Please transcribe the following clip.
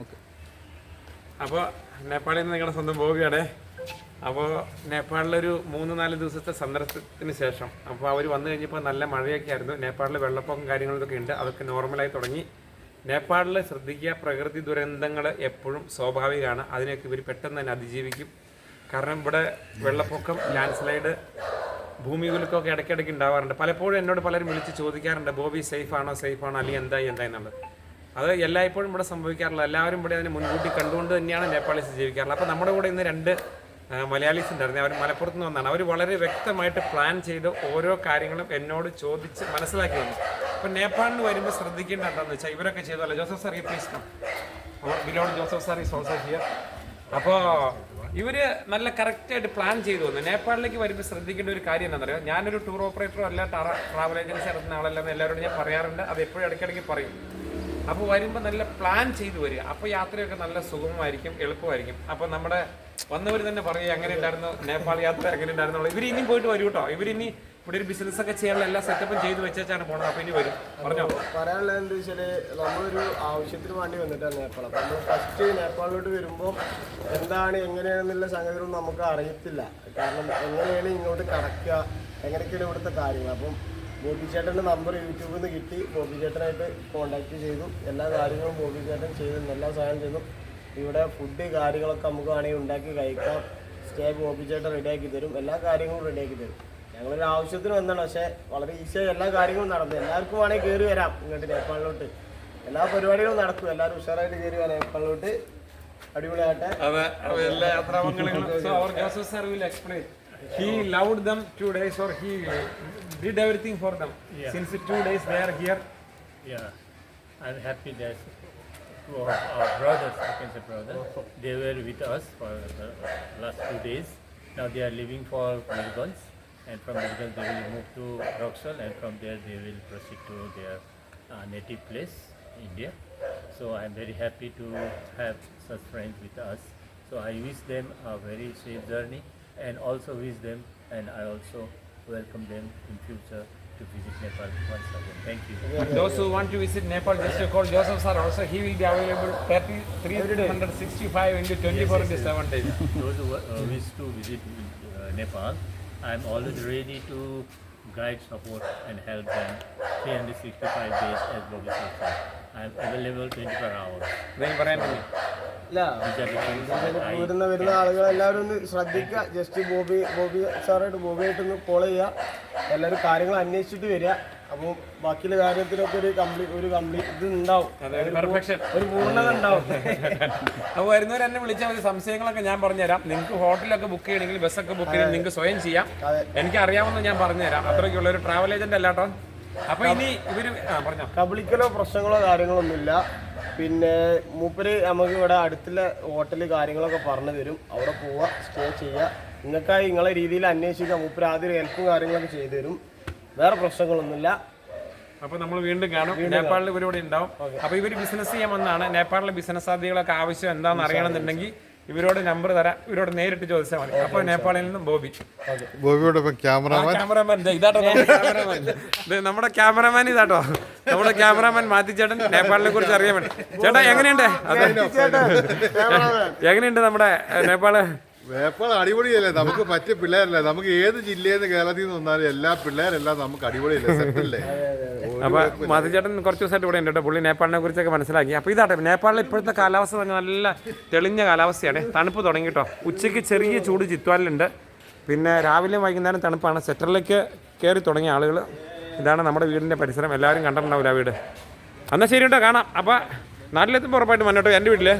Okay. അപ്പോൾ നേപ്പാളിൽ നിന്ന് നിങ്ങളുടെ സ്വന്തം പോവുകയാണ് അപ്പോൾ നേപ്പാളിലൊരു മൂന്ന് നാല് ദിവസത്തെ സന്ദർശനത്തിന് ശേഷം അപ്പോൾ അവർ വന്നു കഴിഞ്ഞപ്പോൾ നല്ല മഴയൊക്കെ ആയിരുന്നു. നേപ്പാളിൽ വെള്ളപ്പൊക്കം കാര്യങ്ങളൊക്കെ ഉണ്ട്. അതൊക്കെ നോർമലായി തുടങ്ങി. നേപ്പാളിൽ ശ്രദ്ധിക്കുക പ്രകൃതി ദുരന്തങ്ങൾ എപ്പോഴും സ്വാഭാവികമാണ്. അതിനൊക്കെ ഇവർ പെട്ടെന്ന് തന്നെ അതിജീവിക്കും. കാരണം ഇവിടെ വെള്ളപ്പൊക്കം ലാൻഡ് സ്ലൈഡ് ഭൂമി കുലുക്കമൊക്കെ ഇടയ്ക്കിടയ്ക്ക് ഉണ്ടാവാറുണ്ട്. പലപ്പോഴും എന്നോട് പലരും വിളിച്ച് ചോദിക്കാറുണ്ട് ബോബി സേഫ് ആണോ? സേഫ് ആണോ? അല്ലെങ്കിൽ എന്തായി? എന്തായി? എന്നുള്ളത്. അത് എല്ലായ്പ്പോഴും ഇവിടെ സംഭവിക്കാറില്ല. എല്ലാവരും ഇവിടെ അതിനെ മുൻകൂട്ടി കണ്ടുകൊണ്ട് തന്നെയാണ് നേപ്പാളീസ് ജീവിക്കാറുള്ളത്. അപ്പോൾ നമ്മുടെ കൂടെ ഇന്ന് രണ്ട് മലയാളീസ് ഉണ്ടായിരുന്നു. അവർ മലപ്പുറത്ത് നിന്ന് വന്നാണ്. അവർ വളരെ വ്യക്തമായിട്ട് പ്ലാൻ ചെയ്ത് ഓരോ കാര്യങ്ങളും എന്നോട് ചോദിച്ച് മനസ്സിലാക്കി വന്നു അപ്പോൾ നേപ്പാളിന് വരുമ്പോൾ ശ്രദ്ധിക്കേണ്ട എന്താണെന്ന് വെച്ചാൽ ഇവരൊക്കെ ചെയ്തല്ലോ Joseph sir please come below Joseph sir ഈ ഹിയർ അപ്പോൾ ഇവർ നല്ല കറക്റ്റായിട്ട് പ്ലാൻ ചെയ്തു വന്നു നേപ്പാളിലേക്ക് വരുമ്പോൾ ശ്രദ്ധിക്കേണ്ട ഒരു കാര്യം എന്താണെന്നറിയോ ഞാനൊരു ടൂർ ഓപ്പറേറ്ററോ അല്ല ട്രാവൽ ഏജൻസി നടത്തുന്ന ആളല്ലെന്ന് എല്ലാവരോടും ഞാൻ പറയാറുണ്ട്. അത് എപ്പോഴും ഇടയ്ക്കിടയ്ക്ക് പറയും. അപ്പോൾ വരുമ്പോൾ നല്ല പ്ലാൻ ചെയ്ത് വരിക. അപ്പോൾ യാത്രയൊക്കെ നല്ല സുഗമമായിരിക്കും എളുപ്പമായിരിക്കും. അപ്പോൾ നമ്മുടെ വന്നവർ തന്നെ പറയുക അങ്ങനെ ഉണ്ടായിരുന്നു നേപ്പാൾ യാത്ര? അങ്ങനെ ഉണ്ടായിരുന്നു? ഇവർ ഇനിയും പോയിട്ട് വരും കേട്ടോ ഇവരിനി ഇവിടെ ഒരു ബിസിനസ് ഒക്കെ ചെയ്യാനുള്ള എല്ലാ സെറ്റപ്പും ചെയ്ത് വെച്ചാണ് പോണത്. അപ്പോൾ ഇനി വരും. പറഞ്ഞോ? പറയാനുള്ളത് എന്താ വെച്ചാൽ നമ്മളൊരു ആവശ്യത്തിന് വേണ്ടി വന്നിട്ടാണ് നേപ്പാൾ. അപ്പം നമ്മൾ ഫസ്റ്റ് നേപ്പാളിലോട്ട് വരുമ്പോൾ എന്താണ് എങ്ങനെയാണെന്നുള്ള സംഗതികളൊന്നും നമുക്ക് അറിയത്തില്ല. കാരണം എങ്ങനെയാണ് ഇങ്ങോട്ട് കടക്കുക എങ്ങനെയൊക്കെയാണ് ഇവിടുത്തെ കാര്യങ്ങൾ. അപ്പം ബോബി ചേട്ടന്റെ നമ്പർ യൂട്യൂബിൽ നിന്ന് കിട്ടി. ബോബി ചേട്ടനായിട്ട് കോണ്ടാക്ട് ചെയ്തു. എല്ലാ കാര്യങ്ങളും ബോബി ചേട്ടൻ ചെയ്തു. എല്ലാ സഹായം ചെയ്തു. ഇവിടെ ഫുഡ് കാര്യങ്ങളൊക്കെ നമുക്ക് വേണമെങ്കിൽ ഉണ്ടാക്കി കഴിക്കാം. സ്റ്റേ ബോബി ചേട്ടൻ റെഡിയാക്കി തരും. എല്ലാ കാര്യങ്ങളും റെഡിയാക്കി തരും. ഞങ്ങളൊരു ആവശ്യത്തിന് വന്നതാണ്. പക്ഷേ വളരെ ഈസിയായി എല്ലാ കാര്യങ്ങളും നടന്നു. എല്ലാവർക്കും വേണമെങ്കിൽ കയറി വരാം ഇങ്ങോട്ട് നേപ്പാളിലോട്ട്. എല്ലാ പരിപാടികളും നടക്കും. എല്ലാവരും ഉഷാറായിട്ട് കയറി വരാം നേപ്പാളിലോട്ട്. അടിപൊളിയാട്ടെ അതെ. എല്ലാ യാത്രാമംഗളങ്ങളും he loved them two days or he did everything for them. Yeah. Since two days they are here. Yeah, I'm happy that two of our brothers, I can say brothers, they were with us for the last two days. Now they are leaving for Mirgans and from there they will move to roxel and from there they will proceed to their uh, native place, India. So I'm very happy to have such friends with us. So I wish them a very safe journey and also wish them and I also welcome them in future to visit Nepal once again. Thank you. Those who want to visit Nepal, just to call Joseph sir also. He will be available 30, 365 into 24 yes, yes, into 7 days. Those who uh, wish to visit uh, Nepal, I'm always ready to guide, support and help them 365 days as Bobby said. I'm available 24 hours. Very so, വരുന്ന വരുന്ന ആളുകൾ എല്ലാവരും ഒന്ന് ശ്രദ്ധിക്കുക. Just Bobby Bobby സാറായിട്ട് ബോബിയായിട്ട് ഒന്ന് call ചെയ്യുക. എല്ലാവരും കാര്യങ്ങൾ അന്വേഷിച്ചിട്ട് വരിക. അപ്പോൾ ബാക്കിയുള്ള കാര്യത്തിനൊക്കെ ഒരു കംപ്ലീറ്റ് ഒരു കംപ്ലീറ്റ് ഇത് ഉണ്ടാവും. ഒരു പൂർണത ഉണ്ടാവും. അപ്പോൾ വരുന്നവർ എന്നെ വിളിച്ചാൽ മതി. സംശയങ്ങളൊക്കെ ഞാൻ പറഞ്ഞുതരാം. നിങ്ങൾക്ക് ഹോട്ടലൊക്കെ ബുക്ക് ചെയ്യണമെങ്കിൽ ബസ്സൊക്കെ ബുക്ക് ചെയ്യണമെങ്കിൽ നിങ്ങൾക്ക് സ്വയം ചെയ്യാം. എനിക്ക് അറിയാവുന്ന ഞാൻ പറഞ്ഞുതരാം. അത്രയ്ക്കുള്ള ഒരു ട്രാവൽ ഏജന്റ് അല്ലാട്ടോ അപ്പൊ ഇനി ഇവർ പറഞ്ഞോ. കബളിക്കലോ പ്രശ്നങ്ങളോ കാര്യങ്ങളൊന്നുമില്ല. പിന്നെ മൂപ്പര് നമുക്ക് ഇവിടെ അടുത്തുള്ള ഹോട്ടൽ കാര്യങ്ങളൊക്കെ പറഞ്ഞു തരും. അവിടെ പോവുക സ്റ്റേ ചെയ്യുക നിങ്ങൾക്കായി നിങ്ങളെ രീതിയിൽ അന്വേഷിക്കുക മൂപ്പര് ആദ്യം ഹെൽപ്പും കാര്യങ്ങളൊക്കെ ചെയ്തു തരും. വേറെ പ്രശ്നങ്ങളൊന്നുമില്ല. അപ്പൊ നമ്മൾ വീണ്ടും കാണും. നേപ്പാളിൽ ഇവരിവിടെ ഉണ്ടാവും. അപ്പൊ ഇവർ ബിസിനസ് ചെയ്യാൻ വന്നാണ് നേപ്പാളിലെ ബിസിനസ് സാധ്യതകളൊക്കെ ആവശ്യം എന്താണെന്ന് അറിയണമെന്നുണ്ടെങ്കിൽ ഇവരോട് നമ്പർ തരാം ഇവരോട് നേരിട്ട് ചോദിച്ചാൽ മതി. അപ്പൊ നേപ്പാളിൽ നിന്നും ബോബി. ബോബിയോട് cameraman cameraman. ഇതാട്ടോ നമ്മുടെ ക്യാമറാമാൻ. നമ്മുടെ ഇതാട്ടോ. നമ്മുടെ ക്യാമറാമാൻ നേപ്പാളിനെ കുറിച്ച് അറിയാൻ വേണ്ടി. ചേട്ടാ എങ്ങനെയുണ്ട്? അതെ. എങ്ങനെയുണ്ട് നമ്മുടെ നേപ്പാൾ? നേപ്പാൾ അടിപൊളിയല്ലേ? നമുക്ക് പറ്റിയ പിള്ളേരല്ലേ? നമുക്ക് ഏത് ജില്ലയിൽ നിന്ന് കേരളത്തിൽ നിന്ന് വന്നാലും എല്ലാ പിള്ളേരെല്ലാം നമുക്ക് അടിപൊളിയല്ലേ? സെറ്റല്ലേ അപ്പൊ മധുചേട്ടൻ കുറച്ച് ദിവസമായിട്ട് ഇവിടെ ഉണ്ട് കേട്ടോ. പുള്ളി നേപ്പാളിനെ കുറിച്ചൊക്കെ മനസ്സിലാക്കി. അപ്പൊ ഇതാട്ടെ നേപ്പാളിൽ ഇപ്പോഴത്തെ കാലാവസ്ഥ തന്നെ നല്ല തെളിഞ്ഞ കാലാവസ്ഥയാണ്. തണുപ്പ് തുടങ്ങി കേട്ടോ. ഉച്ചയ്ക്ക് ചെറിയ ചൂട് ചിത്വാലിലുണ്ട്. പിന്നെ രാവിലെയും വൈകുന്നേരം തണുപ്പാണ്. സെറ്ററിലേക്ക് കയറി തുടങ്ങിയ ആളുകൾ ഇതാണ് നമ്മുടെ വീടിന്റെ പരിസരം. എല്ലാവരും കണ്ടിട്ടുണ്ടാവില്ല ആ വീട്. എന്നാൽ ശരി കേട്ടോ കാണാം. അപ്പോൾ നാട്ടിലെത്തുമ്പോൾ ഉറപ്പായിട്ട് മുന്നോട്ട് എന്റെ വീട്ടിൽ